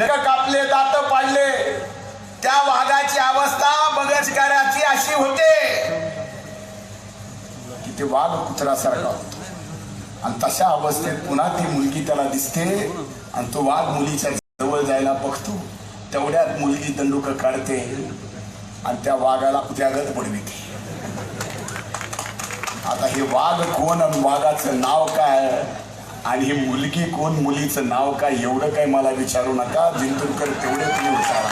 नख कापले दात पाडले. त्या वाघाची अवस्था बगसकाराची अशी होते. की ते वाघ कुत्रासारखा होतो. आणि तशा अवस्थेत पुन्हा ती मुलगी त्याला दिसते आणि तो वाघ मुलीच्या जवळ जायला बघतो. तेवढ्यात मुलगी दंडुक काढते आणि त्या वाघाला उद्यागत पडविते आता हे वाघ कोण आणि वाघाचं नाव काय? आणि ही मुलगी कोण? मुलीचं नाव काय? एवढं काय मला विचारू नका. जिंतूरकर तेवढे तुम्ही विचारा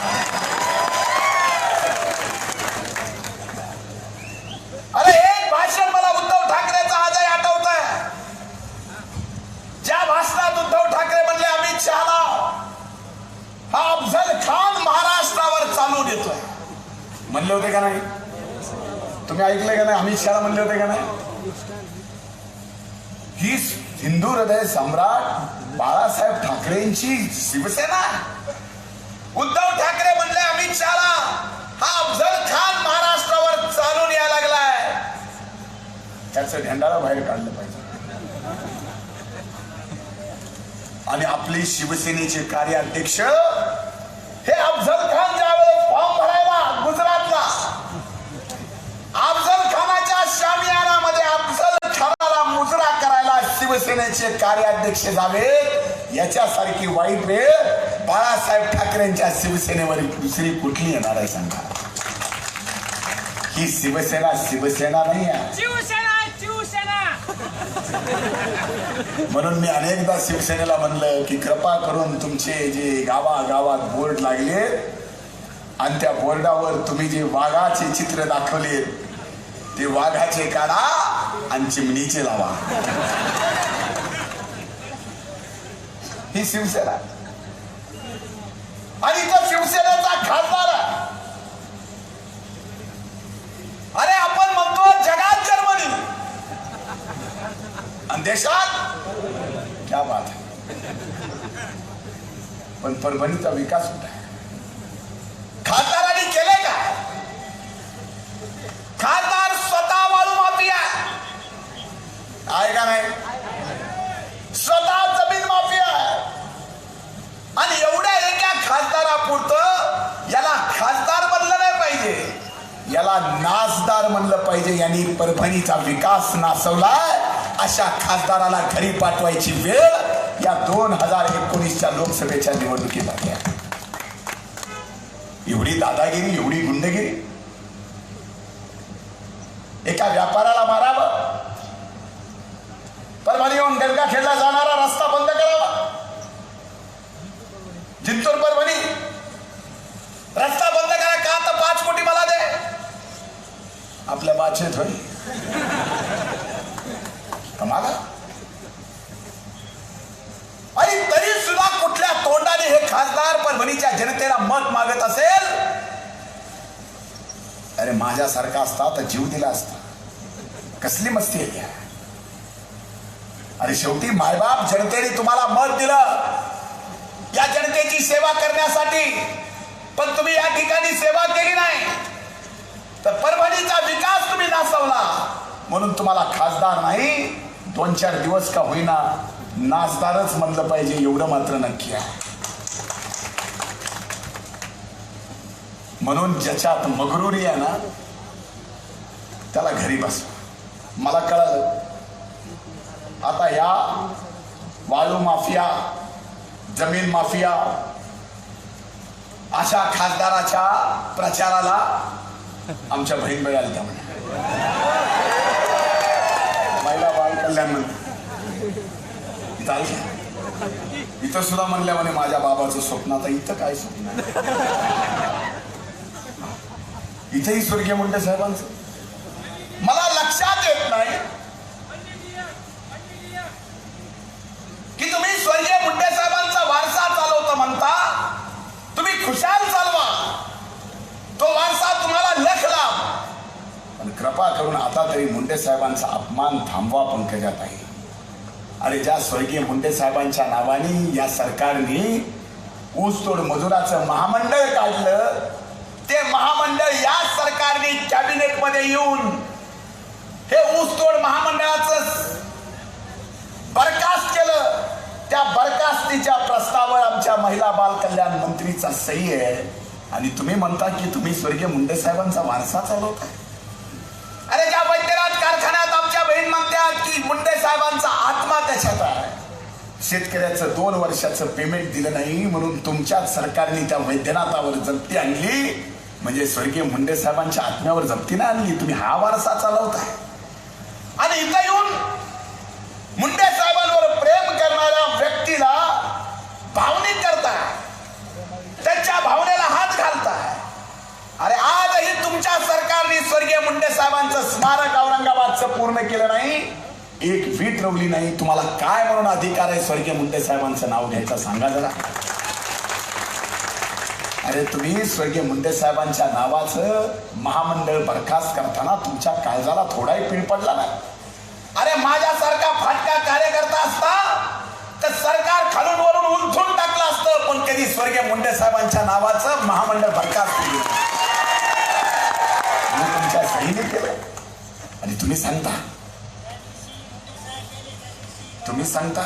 अरे एक भाषण मला उद्धव ठाकरेचं आजही आठवत आहे ज्या भाषणात उद्धव ठाकरे म्हणले अमित शहाला हा अफजल खान महाराष्ट्रावर चालून येतोय म्हणले होते का नाही? तुम्ही ऐकलं का नाही? अमित शहाला म्हणले होते का नाही? ही हिंदू हृदय सम्राट बाळासाहेब ठाकरेंची शिवसेना. उद्धव ठाकरे म्हणले अमित शहाला हा अफजल खान महाराष्ट्रावर चालून यायला लागलाय. त्याचं झेंडाला बाहेर काढलं पाहिजे. आणि आपले शिवसेनेचे कार्याध्यक्ष हे अफजल शिवसेनेचे कार्याध्यक्ष जावेत याच्यासारखी वाईट वेळ बाळासाहेब ठाकरेंच्या शिवसेनेवर दुसरी कुठली येणार आहे सांगा. ही शिवसेना शिवसेना नाही म्हणून मी अनेकदा शिवसेनेला म्हणलं की कृपा करून तुमचे जे गावागावात बोर्ड लागले आणि त्या बोर्डावर तुम्ही जे वाघाचे चित्र दाखवले ते वाघाचे काढा आणि चिमणीचे लावा. ही शिवसेना. आणि तो शिवसेनेचा खासदार अरे आपण म्हणतो जगात जर्मनी. आणि देशात क्या बात पण परभणीचा विकास होत याला नासदार म्हणलं पाहिजे. यांनी परभणीचा विकास नासवलाय अशा खासदाराला घरी पाठवायची वेळ या दोन हजार एकोणीसच्या लोकसभेच्या निवडणुकीत एवढी दादागिरी एवढी गुंडगिरी. एका व्यापाराला मारावं. परभणी येऊन परभणीहून खेळला जाणारा रस्ता बंद करावा. जिंतूर परभणी. रस्ता आपल्या बाचे थोडी कमाला आणि तरी सुद्धा कुठल्या तोंडाने हे खासदार परभणीच्या जनतेला मत मागत असेल? अरे माझ्यासारखा असता तर जीव दिला असता. कसली मस्ती आहे अरे शेवटी मायबाप जनतेने तुम्हाला मत दिलं. या जनतेची सेवा करण्यासाठी. पण तुम्ही या ठिकाणी सेवा केली नाही. तर परभणीचा विकास तुम्ही नाचवला म्हणून तुम्हाला खासदार नाही दोन चार दिवस का होईना नाचदारच म्हणलं पाहिजे एवढं मात्र नक्की आहे. म्हणून ज्याच्यात मगरुरी आहे ना त्याला घरी बस. मला कळलं. आता या वाळू माफिया जमीन माफिया अशा खासदाराच्या प्रचाराला आमच्या बहीण बाई आल्या म्हणे. महिला बाल कल्याण मंत्री इथं आली इथं सुद्धा म्हणल्या म्हणे माझ्या बाबाचं स्वप्न आता इथं काय स्वप्न? इथंही स्वर्गीय म्हणते साहेबांचं मला लक्षात येत नाही की तुम्ही स्वर्गीय मुंडे साहेबांचा वारसा चालवता म्हणता तुम्ही खुशाल चालवा तो वारसा तुम्हाला लख लाभ पण कृपा करून आता तरी मुंडे साहेबांचा अपमान थांबवा पंकजात आहे आणि ज्या स्वर्गीय मुंडे साहेबांच्या नावाने या सरकारने ऊसतोड मजुराचं महामंडळ काढलं ते महामंडळ या सरकारने कॅबिनेटमध्ये येऊन हे ऊसतोड महामंडळाचं बरखास्त केलं. त्या बरखास्तीच्या प्रस्तावावर आमच्या महिला बाल कल्याण मंत्रीचा सही आहे. आणि तुम्ही म्हणता की तुम्ही स्वर्गीय मुंडे साहेबांचा वारसा चालवताय? साहेबांचा आत्मा त्याच्यात आहे. शेतकऱ्याचं दोन वर्षाचं पेमेंट दिलं नाही म्हणून तुमच्या सरकारने त्या वैद्यनाथावर जप्ती आणली. म्हणजे स्वर्गीय मुंडे साहेबांच्या आत्म्यावर जप्ती नाही आणली. तुम्ही हा वारसा चालवताय. आणि इथं एक वीट रवली नाही. तुम्हाला काय म्हणून अधिकार आहे? स्वर्गीय मुंडे साहेबांचं नाव घ्यायचं सांगा जरा. अरे तुम्ही स्वर्गीय मुंडे साहेबांच्या नावाचं महामंडळ बरखास्त करताना तुमच्या काळजाला थोडाही पीळ पडला नाही. अरे माझ्यासारखा फाटका कार्यकर्ता असता तर सरकार खालून वरून उलथून टाकलं असतं पण कधी स्वर्गीय मुंडे साहेबांच्या नावाचं महामंडळ बरखास्त केलं तुमच्या सहीने केलं. आणि तुम्ही सांगता तुम्ही सांगता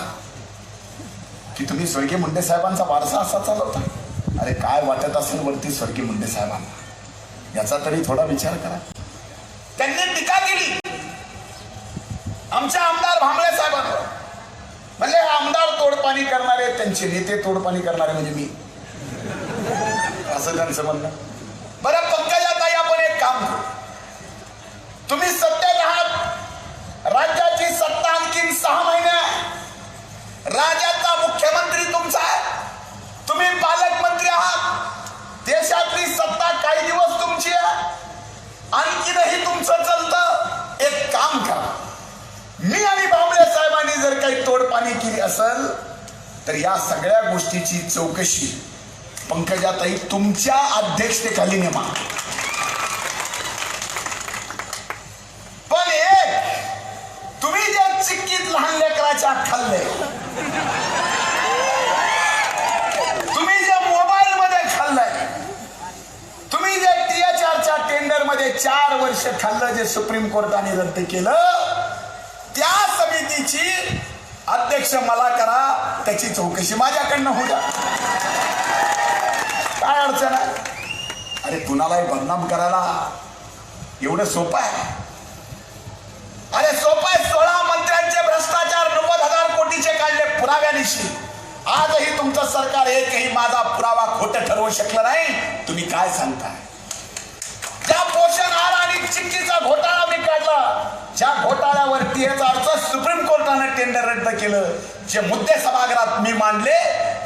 की तुम्ही स्वर्गीय मुंडे साहेबांचा वारसा असा चालवता? अरे काय वाटत असेल वरती स्वर्गीय मुंडे साहेबांना? याचा तरी थोडा विचार करा. त्यांनी टीका केली. आमच्या आमदार भांबळे साहेबांवर. म्हणजे आमदार तोडपाणी करणारे त्यांचे नेते तोडपाणी करणारे म्हणजे मी. असं त्यांचं म्हणणं. बरं काही केली असेल तर या सगळ्या गोष्टीची चौकशी पंकजाताई तुमच्या अध्यक्षतेखाली नेमा. पण एक तुम्ही ज्या चिक्कीत लहान लेकराच्या खाल्ले तुम्ही ज्या मोबाईल मध्ये खाल्लंय तुम्ही ज्या टीएचआरच्या टेंडरमध्ये चार वर्ष खाल्लं जे सुप्रीम कोर्टाने रद्द केलं त्या समितीची अध्यक्ष मला करा त्याची चौकशी माझ्याकडनं हो द्या. काय अडचण आहे? अरे कुणालाही बदनाम करायला एवढं सोपं आहे. अरे सोपं आहे सोळा मंत्र्यांचे भ्रष्टाचार नव्वद हजार कोटीचे काढले पुराव्यानिशी. आजही तुमचं सरकार एकही माझा पुरावा खोटं ठरवू शकलं नाही. तुम्ही काय सांगताय? मोशन आला आणि चिक्कीचा घोटाळा मी काढला. ज्या याचा टीएचआरचं सुप्रीम कोर्टानं टेंडर रद्द केलं. जे मुद्दे सभागृहात मी मांडले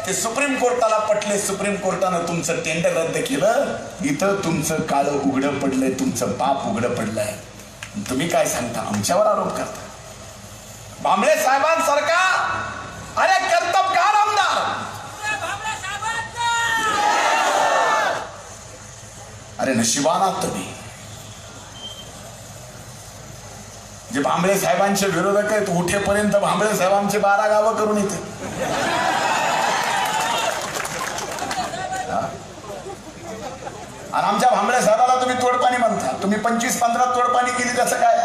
ते सुप्रीम कोर्टाला पटले. सुप्रीम कोर्टानं तुमचं टेंडर रद्द केलं. इथं तुमचं काळं उघडं पडलंय तुमचं पाप उघडं पडलंय. तुम्ही काय सांगता? आमच्यावर आरोप करता. भांबळे साहेबांसारखा अरे कर्तबगार आमदार. अरे नशिबाना तुम्ही. जे भांबळे साहेबांचे विरोधक आहेत उठेपर्यंत भांबळे साहेबांचे बारा गावं करून येते आणि आमच्या भांबळे साहेबाला तुम्ही तोडपाणी म्हणता. तुम्ही पंचवीस पंधरा तोडपाणी केली त्याचं काय?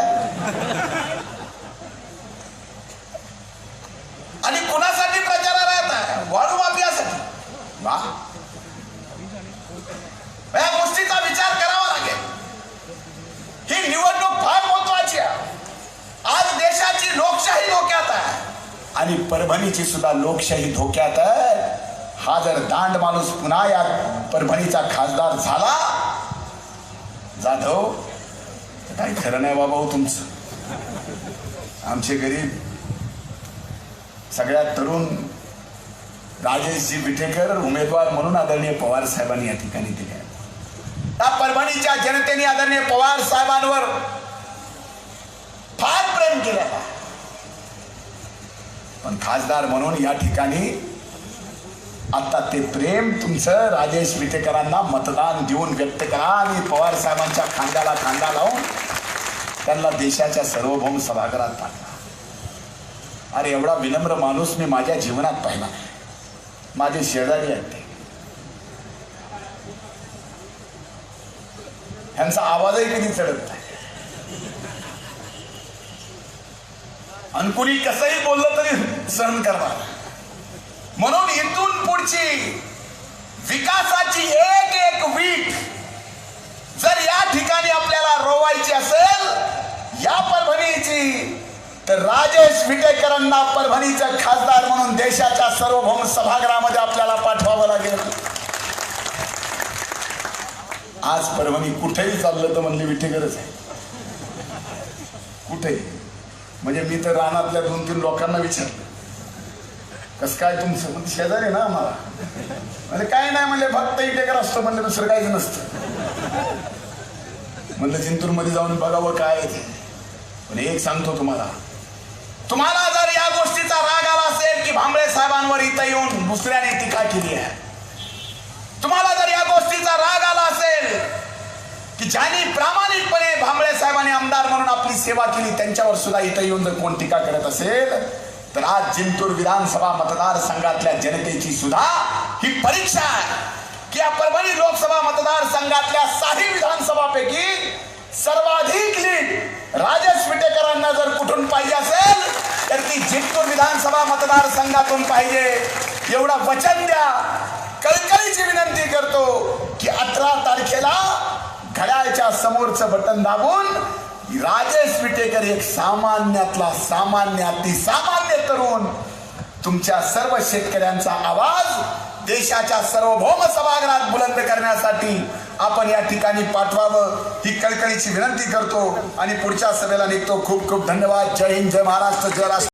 आणि कुणासाठी प्रचाराला येत वाळू माफियासाठी. वा. या गोष्टीचा विचार करावा लागेल. ही निवडणूक फार आज देशाची लोकशाही धोक्यात आहे. आणि परभणीची सुद्धा लोकशाही धोक्यात आहे. हा जर दांड माणूस पुन्हा या परभणीचा खासदार झाला जाधव काही खरं नाही बाबा हो तुमचं. आमचे गरीब सगळ्यात तरुण राजेशजी विटेकर उमेदवार म्हणून आदरणीय पवार साहेबांनी या ठिकाणी दिले त्या परभणीच्या जनतेने आदरणीय पवार साहेबांवर फार प्रेम केलं. पण खासदार म्हणून या ठिकाणी आता ते प्रेम तुमचं राजेश विटेकरांना मतदान देऊन व्यक्त करा आणि पवार साहेबांच्या खांद्याला खांदा लावून त्यांना देशाच्या सार्वभौम सभागृहात टाका. अरे एवढा विनम्र माणूस मी माझ्या जीवनात पाहिला. माझे शेजारी आहेत ते. ह्यांचा आवाजही कधी चढत नाही. आणि कुणी कसंही बोललं तरी सहन करणार. म्हणून इथून पुढची विकासाची एक एक वीट जर या ठिकाणी आपल्याला रोवायची असेल या परभणीची तर राजेश विटेकरांना परभणीचं खासदार म्हणून देशाच्या सार्वभौम सभागृहामध्ये आपल्याला पाठवावं लागेल. आज परभणी कुठेही चाललं तर म्हणले विटेकरच आहे. कुठेही म्हणजे मी तर रानातल्या दोन तीन लोकांना विचारलं. कसं काय तुमचं? म्हणजे शेजारी ना आम्हाला. म्हणजे काय नाही म्हणले फक्त इटेकर असतो म्हणजे दुसरं काहीच नसतं. म्हणलं जिंतूरमध्ये जाऊन बघावं काय आहे ते. पण एक सांगतो तुम्हाला. तुम्हाला जर या गोष्टीचा राग आला असेल की भांबळे साहेबांवर इथं येऊन दुसऱ्याने टीका केली आहे. तुम्हाला जर या गोष्टीचा राग की ज्यांनी प्रामाणिकपणे भांबळे साहेबांनी आमदार म्हणून आपली सेवा केली त्यांच्यावर सुद्धा इथं येऊन जर कोण टीका करत असेल तर आज जिंतूर विधानसभा मतदारसंघातल्या जनतेची सुद्धा ही परीक्षा आहे. की या परभणी लोकसभा मतदारसंघातल्या साही विधानसभापैकी सर्वाधिक लीड राजेश विटेकरांना जर कुठून पाहिजे असेल तर ती जिंतूर विधानसभा मतदारसंघातून पाहिजे. एवढं वचन द्या. कळकळीची विनंती करतो की अठरा तारखेला घड्याळच्या समोरचं बटन दाबून राजेश विटेकर एक सामान्यातला सामान्य सामान्य तरुण तुमच्या सर्व शेतकऱ्यांचा आवाज देशाच्या सार्वभौम सभागृहात बुलंद करण्यासाठी आपण या ठिकाणी पाठवावं ही कळकळीची विनंती करतो आणि पुढच्या सभेला निघतो. खूप खूप धन्यवाद. जय हिंद जय महाराष्ट्र जय राष्ट्र.